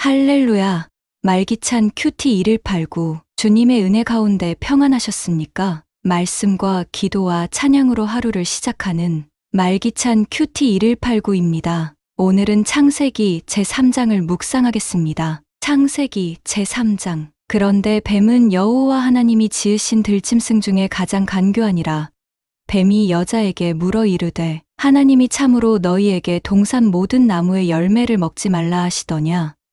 할렐루야. 말기찬 큐티 1일89 주님의 은혜 가운데 평안하셨습니까? 말씀과 기도와 찬양으로 하루를 시작하는 말기찬 큐티 1일89입니다. 오늘은 창세기 제3장을 묵상하겠습니다. 창세기 제3장. 그런데 뱀은 여호와 하나님이 지으신 들짐승 중에 가장 간교하니라. 뱀이 여자에게 물어 이르되 하나님이 참으로 너희에게 동산 모든 나무의 열매를 먹지 말라 하시더냐.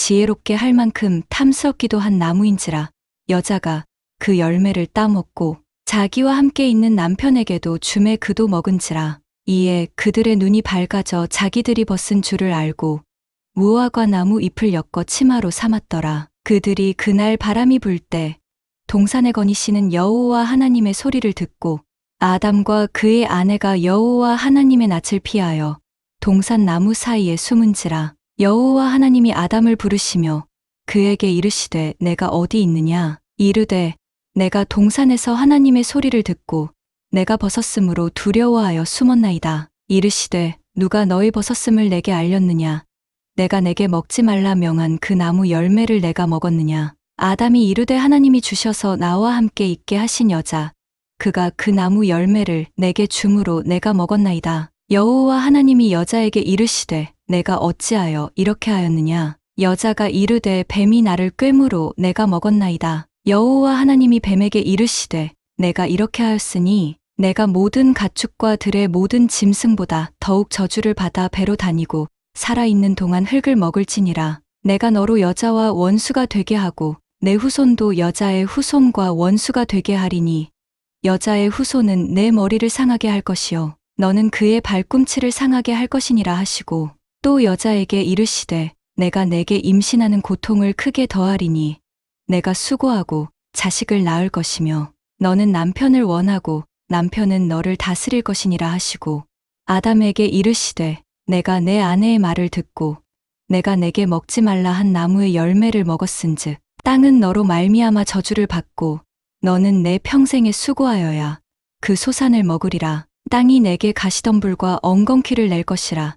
지혜롭게 할 만큼 탐스럽기도 한 나무인지라 여자가 그 열매를 따먹고 자기와 함께 있는 남편에게도 주매 그도 먹은지라 이에 그들의 눈이 밝아져 자기들이 벗은 줄을 알고 무화과 나무 잎을 엮어 치마로 삼았더라. 그들이 그날 바람이 불 때 동산에 거니시는 여호와 하나님의 소리를 듣고 아담과 그의 아내가 여호와 하나님의 낯을 피하여 동산 나무 사이에 숨은지라 여호와 하나님이 아담을 부르시며 그에게 이르시되 내가 어디 있느냐? 이르되 내가 동산에서 하나님의 소리를 듣고 내가 벗었으므로 두려워하여 숨었나이다. 이르시되 누가 너의 벗었음을 내게 알렸느냐? 내가 내게 먹지 말라 명한 그 나무 열매를 내가 먹었느냐? 아담이 이르되 하나님이 주셔서 나와 함께 있게 하신 여자 그가 그 나무 열매를 내게 주므로 내가 먹었나이다. 여호와 하나님이 여자에게 이르시되 내가 어찌하여 이렇게 하였느냐? 여자가 이르되 뱀이 나를 꿰므로 내가 먹었나이다. 여호와 하나님이 뱀에게 이르시되 내가 이렇게 하였으니 내가 모든 가축과 들의 모든 짐승보다 더욱 저주를 받아 배로 다니고 살아있는 동안 흙을 먹을지니라. 내가 너로 여자와 원수가 되게 하고 내 후손도 여자의 후손과 원수가 되게 하리니 여자의 후손은 내 머리를 상하게 할 것이요. 너는 그의 발꿈치를 상하게 할 것이니라 하시고 또 여자에게 이르시되 내가 내게 임신하는 고통을 크게 더하리니 내가 수고하고 자식을 낳을 것이며 너는 남편을 원하고 남편은 너를 다스릴 것이니라 하시고 아담에게 이르시되 내가 내 아내의 말을 듣고 내가 내게 먹지 말라 한 나무의 열매를 먹었은즉 땅은 너로 말미암아 저주를 받고 너는 내 평생에 수고하여야 그 소산을 먹으리라. 땅이 내게 가시덤불과 엉겅퀴를 낼 것이라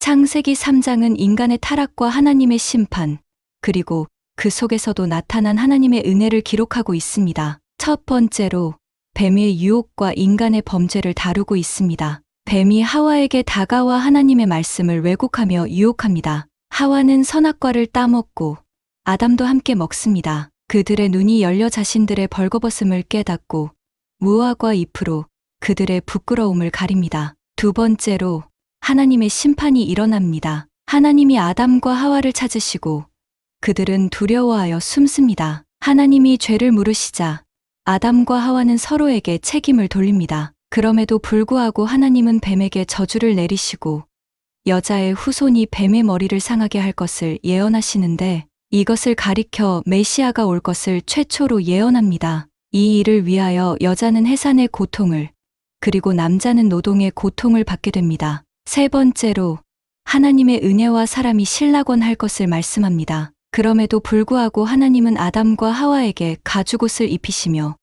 창세기 3장은 인간의 타락과 하나님의 심판, 그리고 그 속에서도 나타난 하나님의 은혜를 기록하고 있습니다. 첫 번째로 뱀의 유혹과 인간의 범죄를 다루고 있습니다. 뱀이 하와에게 다가와 하나님의 말씀을 왜곡하며 유혹합니다. 하와는 선악과를 따먹고 아담도 함께 먹습니다. 그들의 눈이 열려 자신들의 벌거벗음을 깨닫고 무화과 잎으로 그들의 부끄러움을 가립니다. 두 번째로 하나님의 심판이 일어납니다. 하나님이 아담과 하와를 찾으시고 그들은 두려워하여 숨습니다. 하나님이 죄를 물으시자 아담과 하와는 서로에게 책임을 돌립니다. 그럼에도 불구하고 하나님은 뱀에게 저주를 내리시고 여자의 후손이 뱀의 머리를 상하게 할 것을 예언하시는데 이것을 가리켜 메시아가 올 것을 최초로 예언합니다. 이 일을 위하여 여자는 해산의 고통을 그리고 남자는 노동의 고통을 받게 됩니다. 세 번째로 하나님의 은혜와 사람이 신라곤 할 것을 말씀합니다. 그럼에도 불구하고 하나님은 아담과 하와에게 가죽옷을 입히시며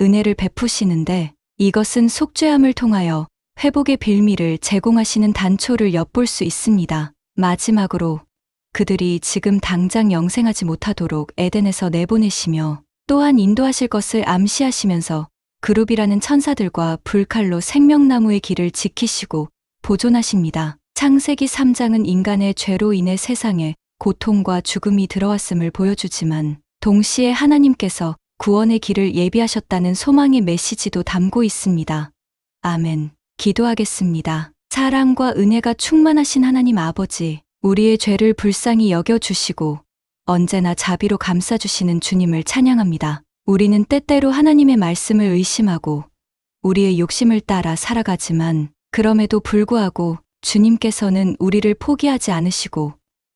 은혜를 베푸시는데 이것은 속죄함을 통하여 회복의 빌미를 제공하시는 단초를 엿볼 수 있습니다. 마지막으로 그들이 지금 당장 영생하지 못하도록 에덴에서 내보내시며 또한 인도하실 것을 암시하시면서 그룹이라는 천사들과 불칼로 생명나무의 길을 지키시고 보존하십니다. 창세기 3장은 인간의 죄로 인해 세상에 고통과 죽음이 들어왔음을 보여주지만 동시에 하나님께서 구원의 길을 예비하셨다는 소망의 메시지도 담고 있습니다. 아멘. 기도하겠습니다. 사랑과 은혜가 충만하신 하나님 아버지, 우리의 죄를 불쌍히 여겨주시고 언제나 자비로 감싸주시는 주님을 찬양합니다. 우리는 때때로 하나님의 말씀을 의심하고 우리의 욕심을 따라 살아가지만 그럼에도 불구하고 주님께서는 우리를 포기하지 않으시고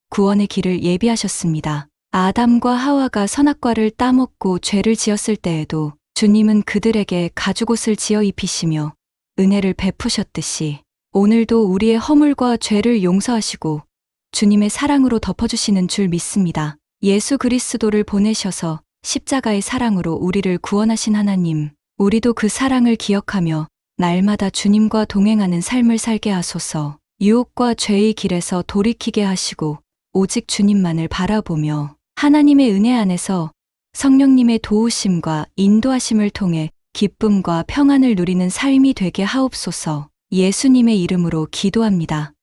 구원의 길을 예비하셨습니다. 아담과 하와가 선악과를 따먹고 죄를 지었을 때에도 주님은 그들에게 가죽옷을 지어 입히시며 은혜를 베푸셨듯이 오늘도 우리의 허물과 죄를 용서하시고 주님의 사랑으로 덮어주시는 줄 믿습니다. 예수 그리스도를 보내셔서 십자가의 사랑으로 우리를 구원하신 하나님, 우리도 그 사랑을 기억하며 날마다 주님과 동행하는 삶을 살게 하소서 유혹과 죄의 길에서 돌이키게 하시고 오직 주님만을 바라보며 하나님의 은혜 안에서 성령님의 도우심과 인도하심을 통해 기쁨과 평안을 누리는 삶이 되게 하옵소서 예수님의 이름으로 기도합니다.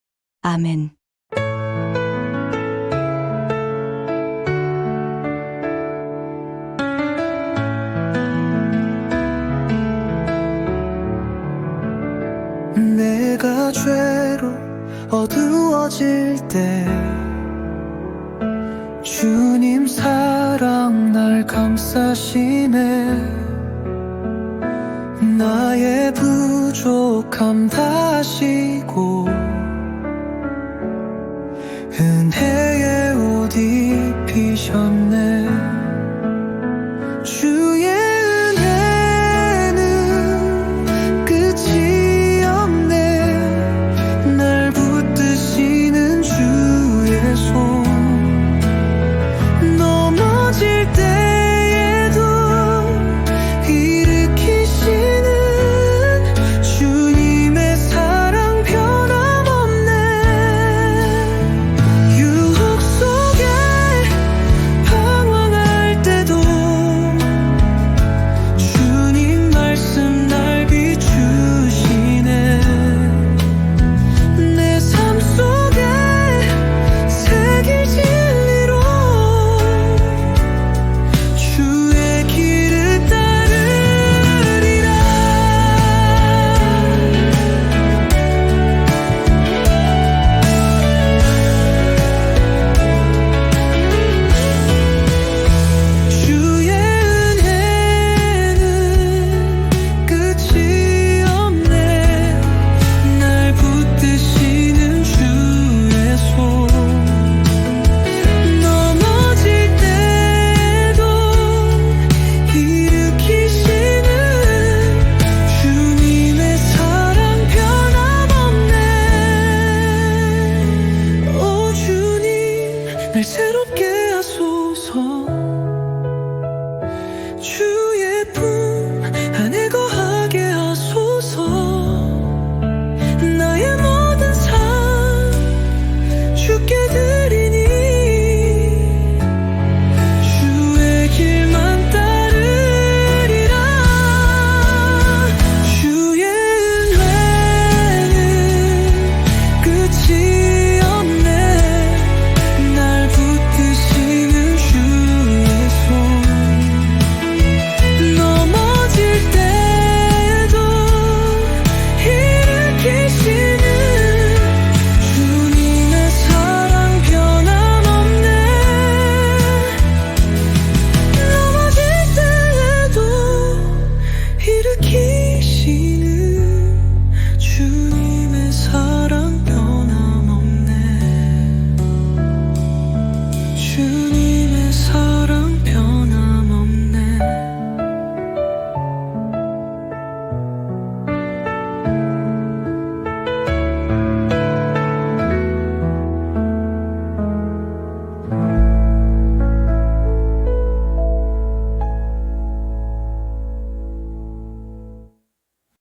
아멘. 내가 죄로 어두워질 때 주님 사랑 날 감싸시네. 나의 부족함 다시고 은혜의 옷 입히셨네. 주